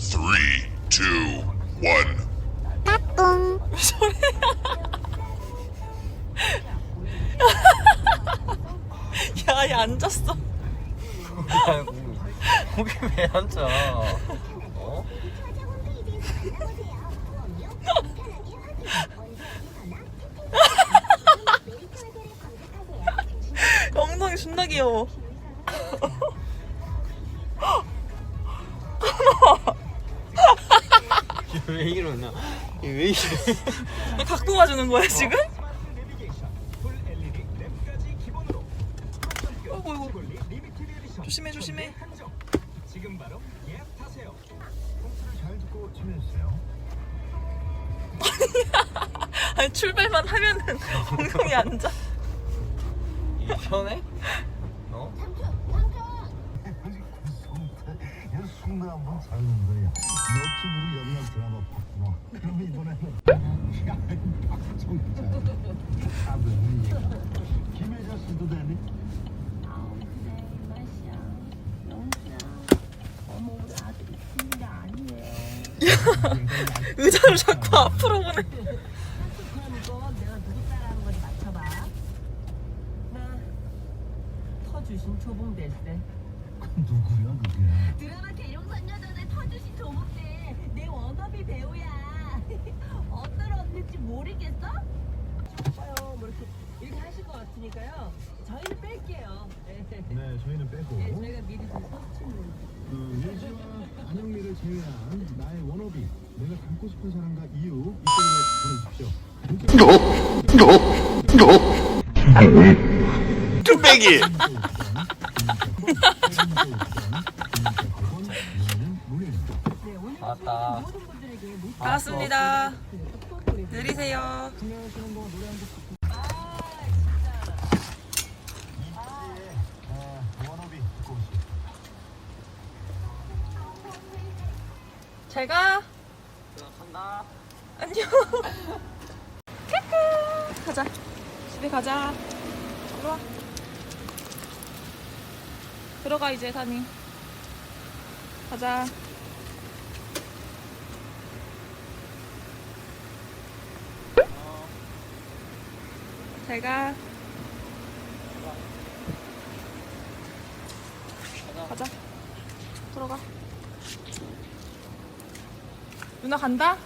Three, two, one. 야, 얘 앉았어. 거기 왜 앉아 어? 엉덩이 존나 귀여워. 왜 이러냐 왜 이래 얘 각도 봐주는 거야, 지금? 어이구, 어이구. 조심해, 조심해. 지금 바로 예약 타세요. 통수를 잘 듣고 참여해주세요. 아니, 출발만 하면은 엉덩이 앉아. 이게 편해? 한번 잘는 거야. 너튜브로 영화 드라마 봤구나. 그러면 이번에는 야, 박정자. 다들 얘가. 김혜자 씨도 되니? 아우 그래 맛이야 영수야 어머 우리 아들이 큰일 아니에요 의자를 자꾸 앞으로 보내. 그럼 이거 내가 누구 따라하는 건지 맞춰봐 나 터주신 조봉대세 누구야 그게? 드라마 대룡선녀전에 터주신 조봉대 내 워너비 배우야 어떤 언니인지 모르겠어? 봐요 뭐 이렇게 이렇게 하실 것 같으니까요 저희는 뺄게요 네, 네, 저희는 빼고. 네, 저희가 미리 그 예지와 안영미를 제외한 나의 워너비 내가 닮고 싶은 사람과 이유 이쪽으로 보내주십시오. 뚝배기. 네, 분들에게 못 반갑습니다. 내리세요. 잘 가. 간다 안녕. 까꿍. 가자. 집에 가자. 들어와. 들어가 이제 산이. 가자. 잘 가. 가자. 들어가. 누나 간다?